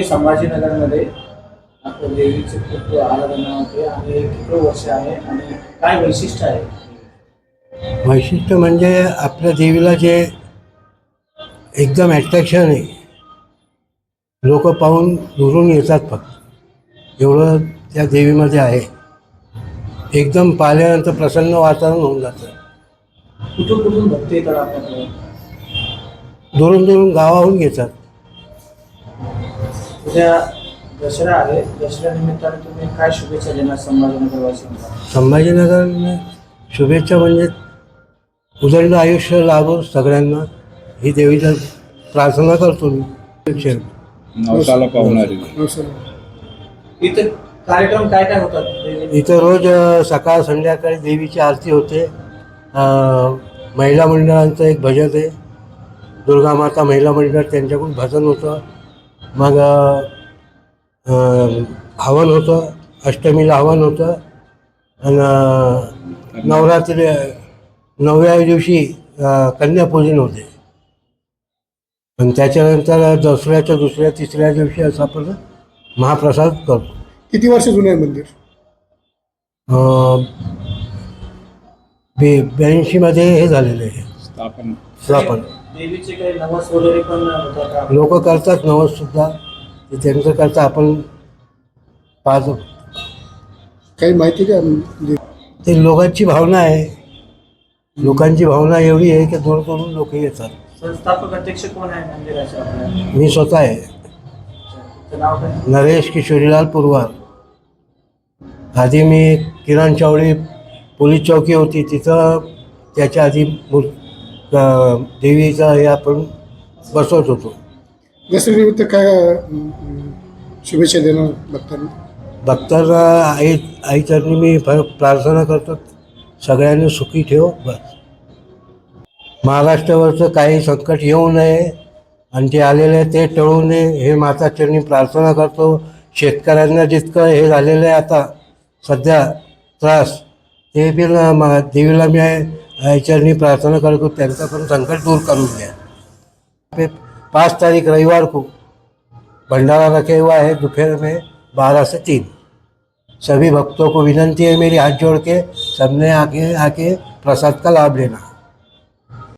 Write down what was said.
छत्रपती संभाजीनगरमध्ये आपल्या देवीचे खूप आराधना होते आणि किती वर्ष आहे आणि काय वैशिष्ट्य आहे? वैशिष्ट्य म्हणजे आपल्या देवीला जे एकदम ॲट्रॅक्शन आहे लोक पाहून दुरून येतात फक्त. एवढं त्या देवीमध्ये आहे. एकदम पाहिल्यानंतर प्रसन्न वातावरण होऊन जातं. कुठून कुठून भक्त येतात आपल्याकडे? दुरून दुरून गावाहून घेतात उद्या दसरा आहे. दसऱ्या निमित्ताने तुम्ही काय शुभेच्छा देणार संभाजीनगर वासियांना संभाजीनगर शुभेच्छा म्हणजे उदंड आयुष्य लाभो सगळ्यांना ही देवीला प्रार्थना करतो मी. नवसाला पावणारी. इथे कार्यक्रम काय काय होतात? देवी- इथं रोज अ, सकाळ संध्याकाळी देवीची आरती होते. अ, महिला मंडळांचं एक भजन आहे. दुर्गा माता महिला मंडळ त्यांच्याकडून भजन होतं. मग हवन होतं अष्टमीला हवन होतं आणि नवरात्री नवव्या दिवशी कन्यापूजन होते. आणि त्याच्यानंतर दसऱ्याच्या दुसऱ्या तिसऱ्या दिवशी असं आपण महाप्रसाद करतो. किती वर्ष जुनं आहे मंदिर? बे ब्याऐंशीमध्ये हे झालेलं आहे. स्थापन. स्थापन. देवीचे काही नवस वगैरे पण होतात का? लोक करतात नवससुद्धा ते त्यांचं करता आपण पाहतो. काही माहिती का? ते लोकांची भावना आहे. लोकांची भावना एवढी आहे की दूर दूरून लोक येतात. संस्थापक अध्यक्ष कोण आहे मंदिराचे आपल्या? मी स्वतः आहे. तुमचं नाव काय? नरेश किशोरीलाल पुरवार. आधी मी किरण चावडी पोलीस चौकी होती. तिथं त्याच्या आधी मूर देवीचं हे आपण बसवत होतो. दसऱ्यानिमित्त काय शुभेच्छा देणार भक्तांना? भक्तांना आई आईचरणी मी फ- प्रार्थना करतो. सगळ्यांनी सुखी ठेव. बस महाराष्ट्रावरचं काही संकट येऊ नये आणि जे आलेलं आहे ते टळू नये हे माताचरणी प्रार्थना करतो. शेतकऱ्यांना जितकं हे झालेलं आहे आता सध्या त्रास ते बी न- म- देवीला मी आईचरणी प्रार्थना करके त्यांचं पण संकट दूर करून पे पाँच तारीख रविवार को भंडारा रखे हुआ है, दोपहर में बारह से तीन। सभी भक्तों को विनंती है मेरी हाथ जोड़ के, सबने आके आके प्रसाद का लाभ लेना।